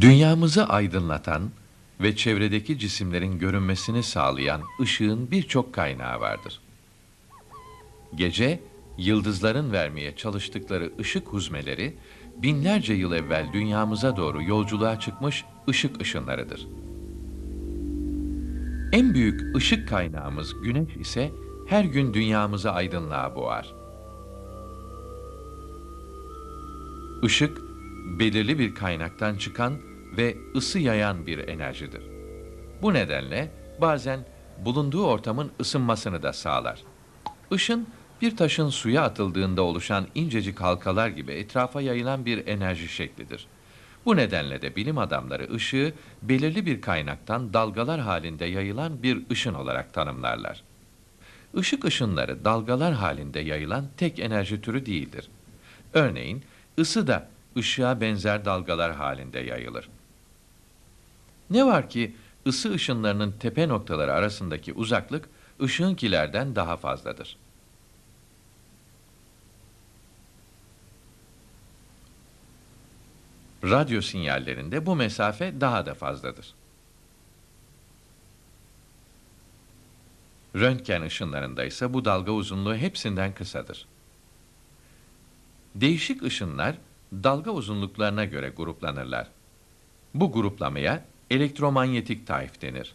Dünyamızı aydınlatan ve çevredeki cisimlerin görünmesini sağlayan ışığın birçok kaynağı vardır. Gece, yıldızların vermeye çalıştıkları ışık huzmeleri, binlerce yıl evvel dünyamıza doğru yolculuğa çıkmış ışık ışınlarıdır. En büyük ışık kaynağımız güneş ise her gün dünyamızı aydınlığa boğar. Işık, belirli bir kaynaktan çıkan ve ısı yayan bir enerjidir. Bu nedenle bazen bulunduğu ortamın ısınmasını da sağlar. Işın, bir taşın suya atıldığında oluşan incecik halkalar gibi etrafa yayılan bir enerji şeklidir. Bu nedenle de bilim adamları ışığı belirli bir kaynaktan dalgalar halinde yayılan bir ışın olarak tanımlarlar. Işık ışınları dalgalar halinde yayılan tek enerji türü değildir. Örneğin ısı da ışığa benzer dalgalar halinde yayılır. Ne var ki ısı ışınlarının tepe noktaları arasındaki uzaklık ışığınkilerden daha fazladır. Radyo sinyallerinde bu mesafe daha da fazladır. Röntgen ışınlarında ise bu dalga uzunluğu hepsinden kısadır. Değişik ışınlar dalga uzunluklarına göre gruplanırlar. Bu gruplamaya elektromanyetik tayf denir.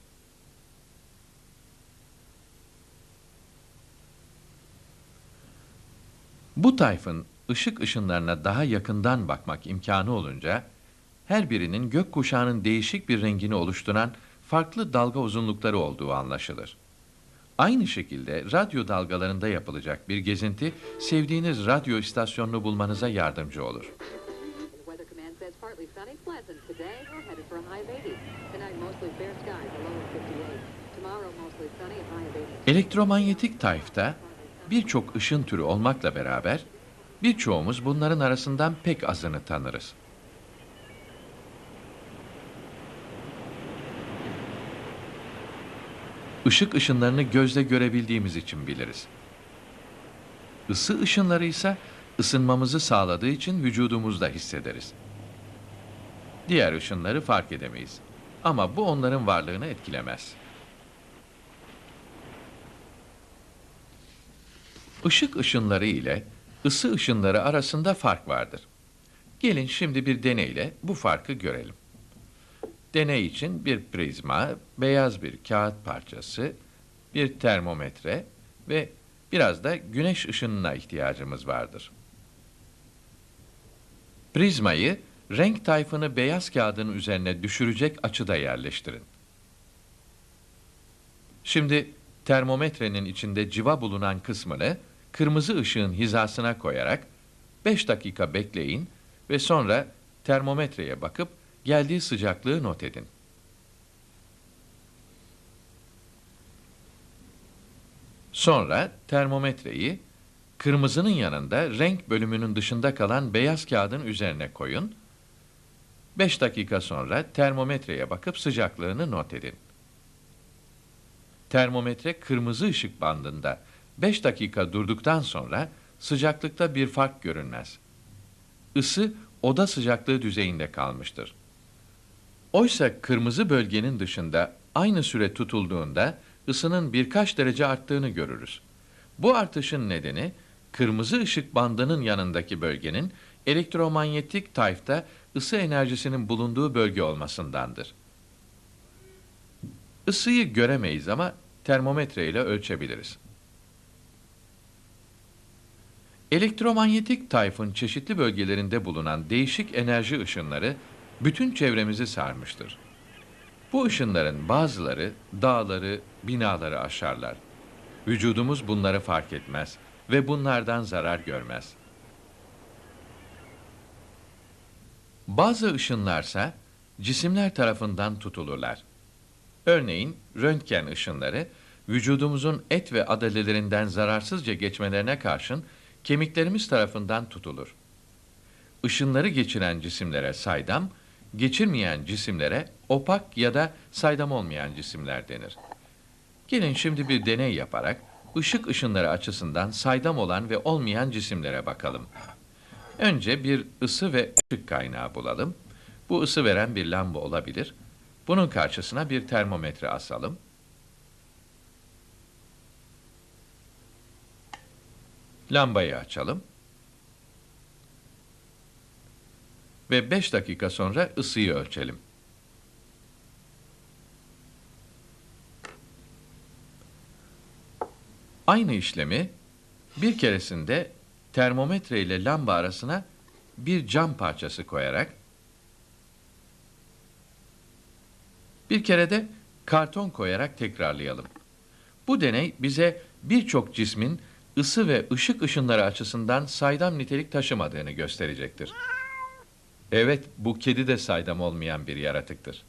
Bu tayfın ışık ışınlarına daha yakından bakmak imkanı olunca her birinin gökkuşağının değişik bir rengini oluşturan farklı dalga uzunlukları olduğu anlaşılır. Aynı şekilde radyo dalgalarında yapılacak bir gezinti sevdiğiniz radyo istasyonunu bulmanıza yardımcı olur. The Weather Command says partly sunny, pleasant today. We're headed for a high of 80. Tonight, mostly fair skies, a low of 58. Tomorrow, mostly sunny, a high of 80. Elektromanyetik tayfta birçok ışın türü olmakla beraber birçoğumuz bunların arasından pek azını tanırız. Işık ışınlarını gözle görebildiğimiz için biliriz. Isı ışınları ise ısınmamızı sağladığı için vücudumuzda hissederiz. Diğer ışınları fark edemeyiz. Ama bu onların varlığını etkilemez. Işık ışınları ile ısı ışınları arasında fark vardır. Gelin şimdi bir deneyle bu farkı görelim. Deney için bir prizma, beyaz bir kağıt parçası, bir termometre ve biraz da güneş ışınına ihtiyacımız vardır. Prizmayı renk tayfını beyaz kağıdın üzerine düşürecek açıda yerleştirin. Şimdi termometrenin içinde civa bulunan kısmını kırmızı ışığın hizasına koyarak 5 dakika bekleyin ve sonra termometreye bakıp geldiği sıcaklığı not edin. Sonra termometreyi kırmızının yanında renk bölümünün dışında kalan beyaz kağıdın üzerine koyun. 5 dakika sonra termometreye bakıp sıcaklığını not edin. Termometre kırmızı ışık bandında 5 dakika durduktan sonra sıcaklıkta bir fark görünmez. Isı oda sıcaklığı düzeyinde kalmıştır. Oysa kırmızı bölgenin dışında aynı süre tutulduğunda ısının birkaç derece arttığını görürüz. Bu artışın nedeni kırmızı ışık bandının yanındaki bölgenin elektromanyetik tayfta ısı enerjisinin bulunduğu bölge olmasındandır. Isıyı göremeyiz ama termometre ile ölçebiliriz. Elektromanyetik tayfın çeşitli bölgelerinde bulunan değişik enerji ışınları bütün çevremizi sarmıştır. Bu ışınların bazıları dağları, binaları aşarlar. Vücudumuz bunları fark etmez ve bunlardan zarar görmez. Bazı ışınlarsa cisimler tarafından tutulurlar. Örneğin röntgen ışınları vücudumuzun et ve adalelerinden zararsızca geçmelerine karşın kemiklerimiz tarafından tutulur. Işınları geçiren cisimlere saydam, geçirmeyen cisimlere opak ya da saydam olmayan cisimler denir. Gelin şimdi bir deney yaparak ışık ışınları açısından saydam olan ve olmayan cisimlere bakalım. Önce bir ısı ve ışık kaynağı bulalım. Bu ısı veren bir lamba olabilir. Bunun karşısına bir termometre asalım. Lambayı açalım. Ve 5 dakika sonra ısıyı ölçelim. Aynı işlemi bir keresinde termometre ile lamba arasına bir cam parçası koyarak bir kere de karton koyarak tekrarlayalım. Bu deney bize birçok cismin ısı ve ışık ışınları açısından saydam nitelik taşımadığını gösterecektir. Evet, bu kedi de saydam olmayan bir yaratıktır.